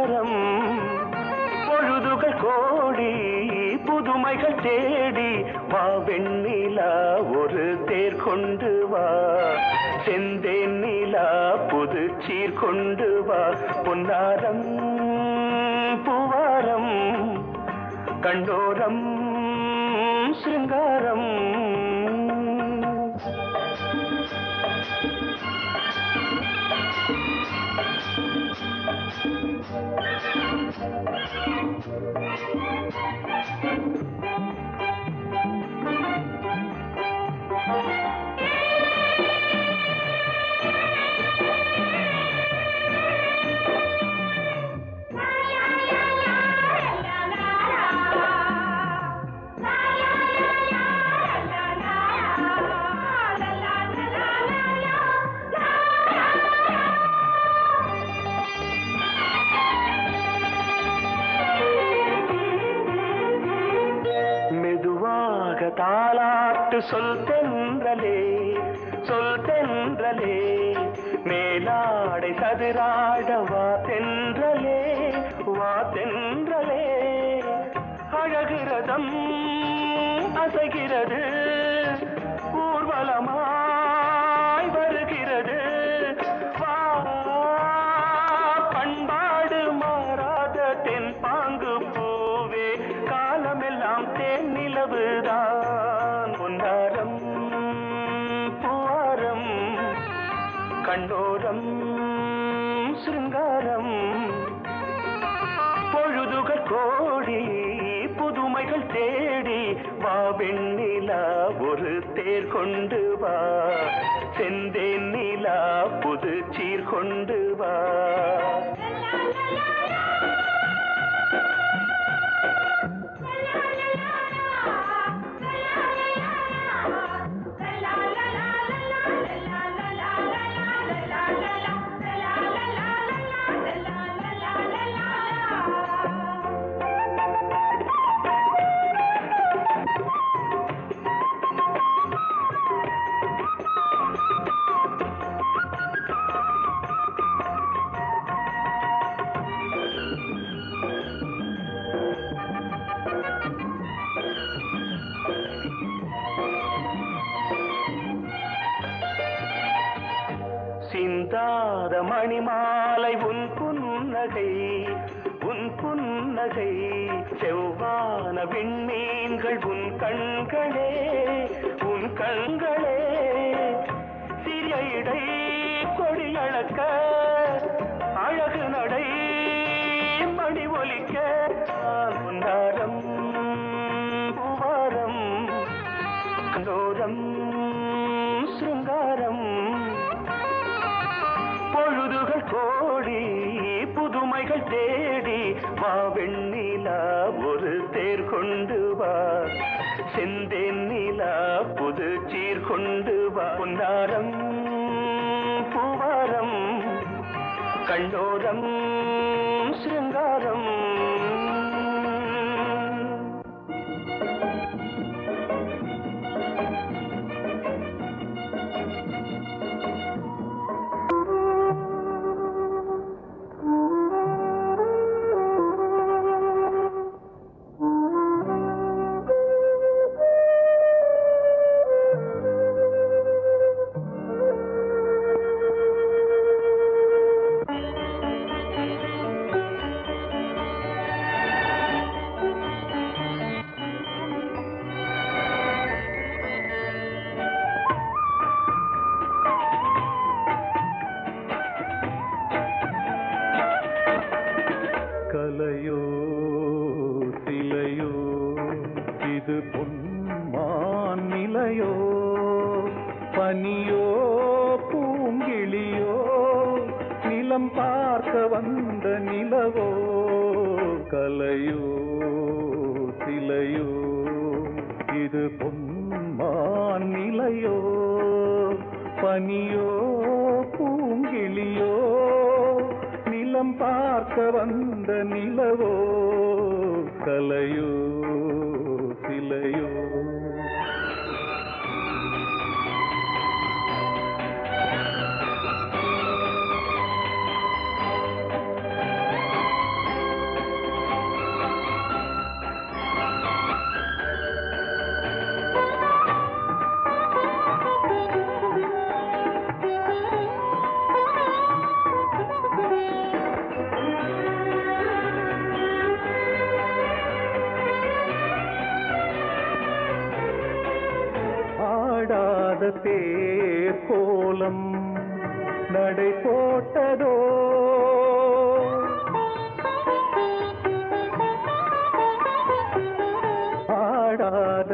வாரம் பொழுதுகள் கோடி புதுமைகள் தேடி வா வெண்ணிலா ஒரு தேர் கொண்டு வா. செந்தேன் நிலா புது சீர் கொண்டு வா. பொன்னாரம் புவாரம் கண்டோரம் சிங்காரம் கொண்டு வா. செந்தில் புன்னகை செவ்வான விண்மீன்கள் உன் கண்களே உன் கண்கள். கண்ணோரம் சிங்காரம்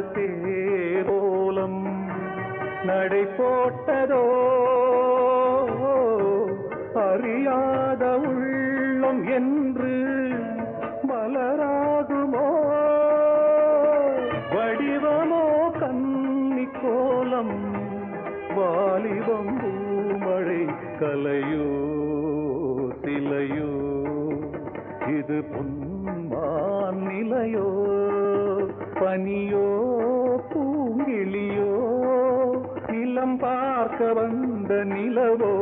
தேரோலம் நடை போட்டதோ? அறியாத உள்ளம் என்று மலராகுமோ? வடிவமோ கன்னி கோலம் வாலிபம் பூமழை கலையோ சிலையோ? இது பொன்மான் நிலையோ பனியோ பார்க்க வந்த நிலவோ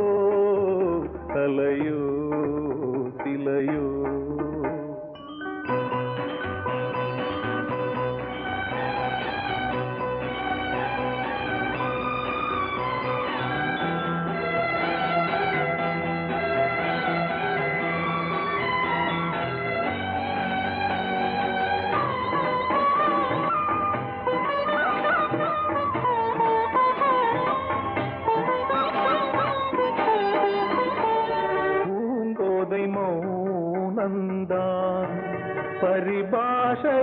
தலையோ சிலையோ.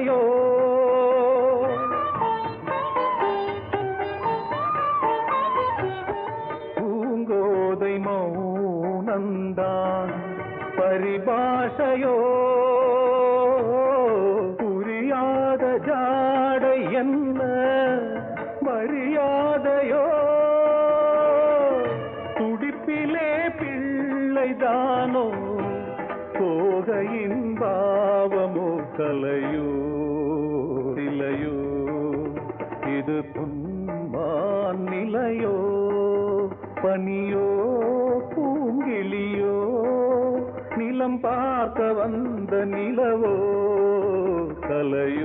பரிபாஷையோ பூங்கோதை மௌனந்தான் பரிபாஷையோ கன்னியோ பூங்கிளியோ நிலம் பார்க்க வந்த நிலவோ கலையோ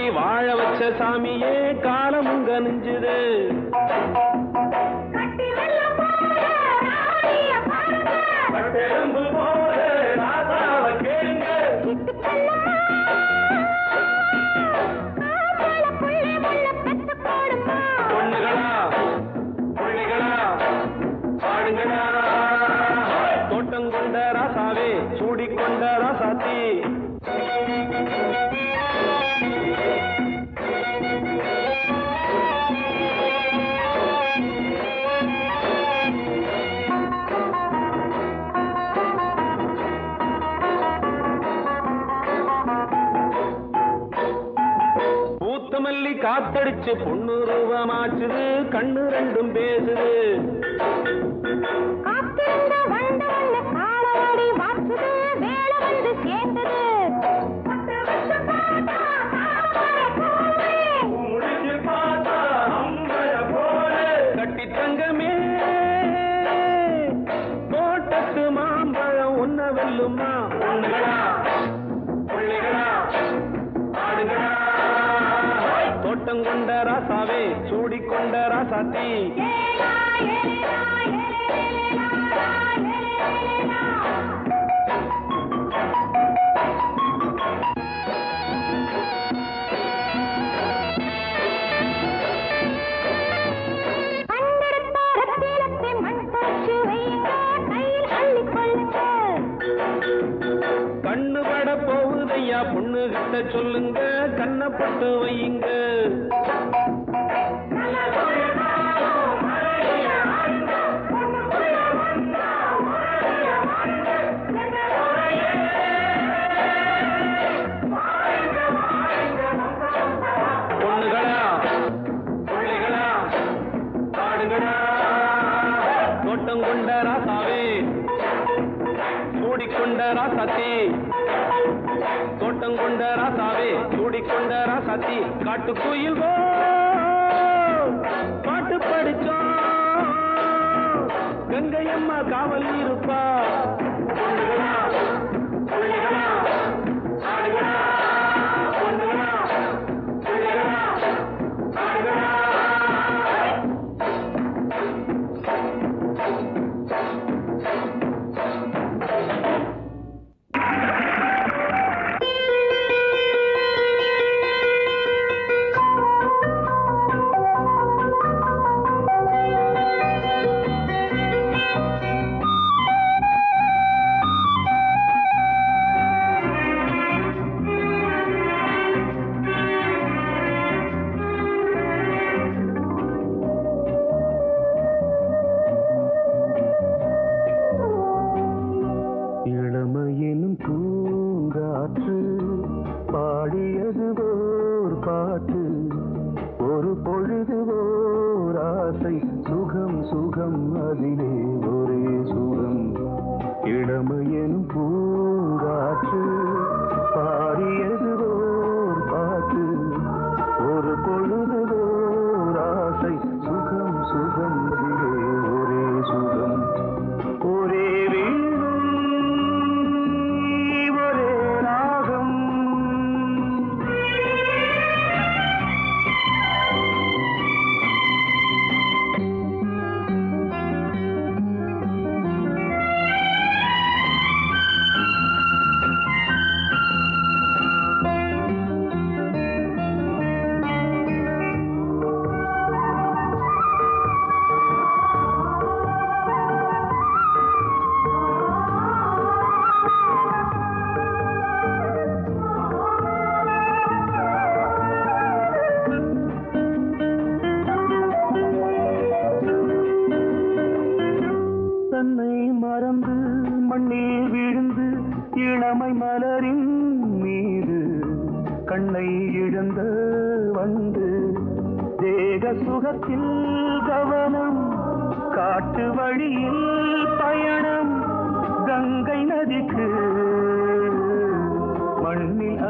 கட்டி வாழ வச்ச சாமியே காலம் உங்க நெஞ்சுது வச்சு பொண்ணு ரூபமாச்சுது கண்ணு ரெண்டும் பேசுது. நாதம் கொண்ட ராசாவே சூடிக்கொண்ட ராசாத்தி. கண்ணுபட போகுதையா பொண்ணு கிட்ட சொல்லுங்க கண்ணப்பட்டு வையுங்க. சத்தி காட்டு குயில் பாட்டு படிச்சோம் கங்கையம்மா காவல் இருப்பா. சொர்க்கம் அதிலே ஒரே சுகம். இளமையனும் போ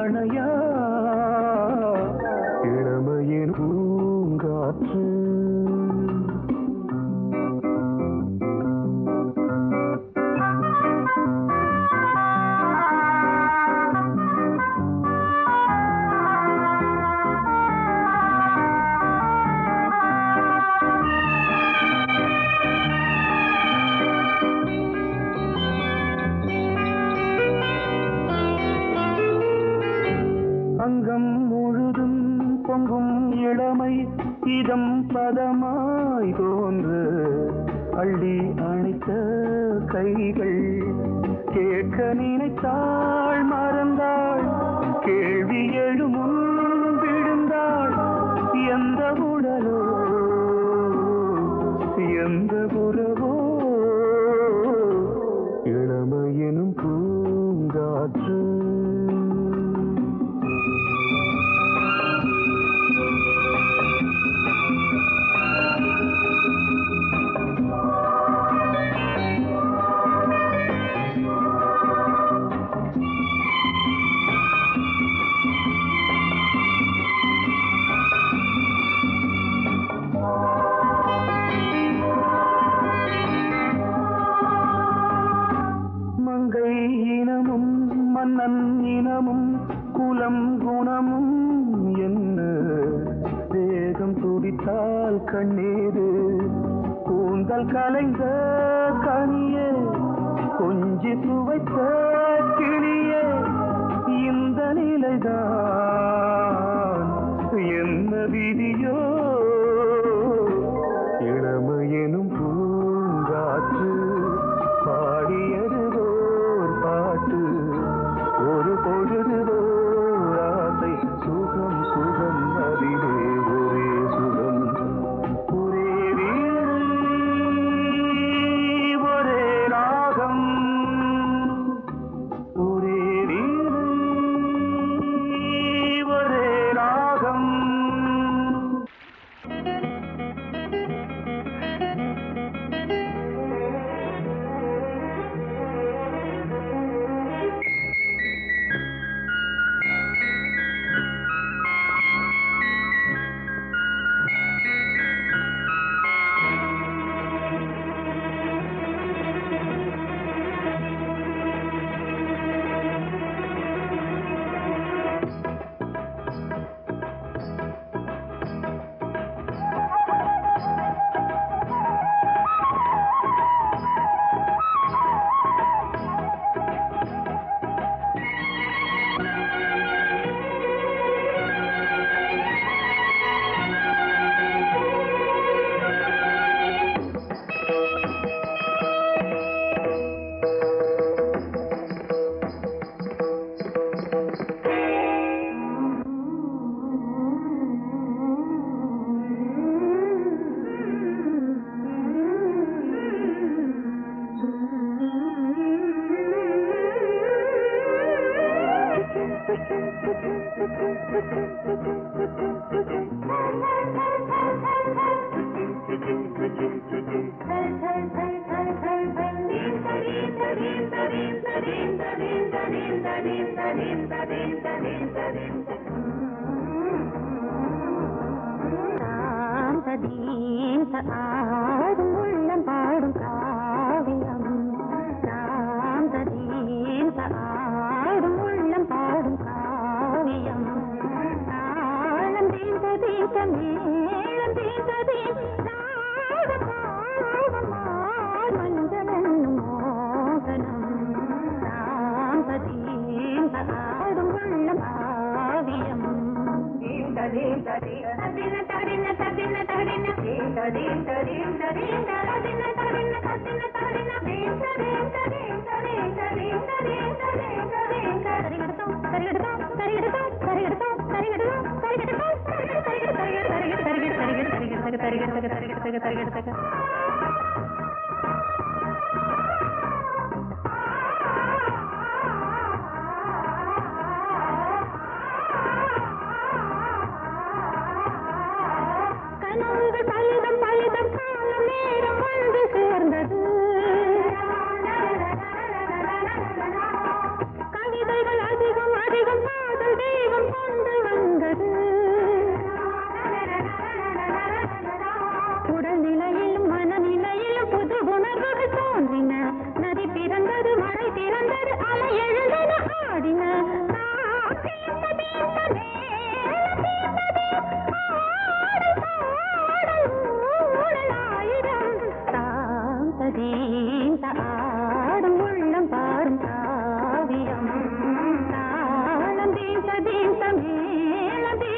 அணையா கைகள். கேட்க நினைத்தாள் மறந்தாள். கேள்வி எழுமுன் விழுந்தாள். எந்த உடலோ எந்த உறவு. காதல் கண்ணீரு கூந்தல் கலைந்த கனியே கொஞ்சி துவைத்த கிளியே இந்த நிலைதான். ஆடும் கவிதைகள் அதிகம் அதிகம் காதல் தெய்வம் கொண்டு வந்தது.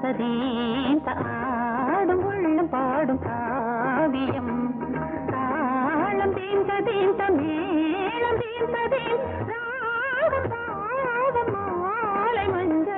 കാന്തതേന്ത ആടും ഉള്ളും പാടും കാവ്യം താളം തേന്തതേന്ത മേളം തേന്തതേം രാഗം താളം മാല മഞ്ച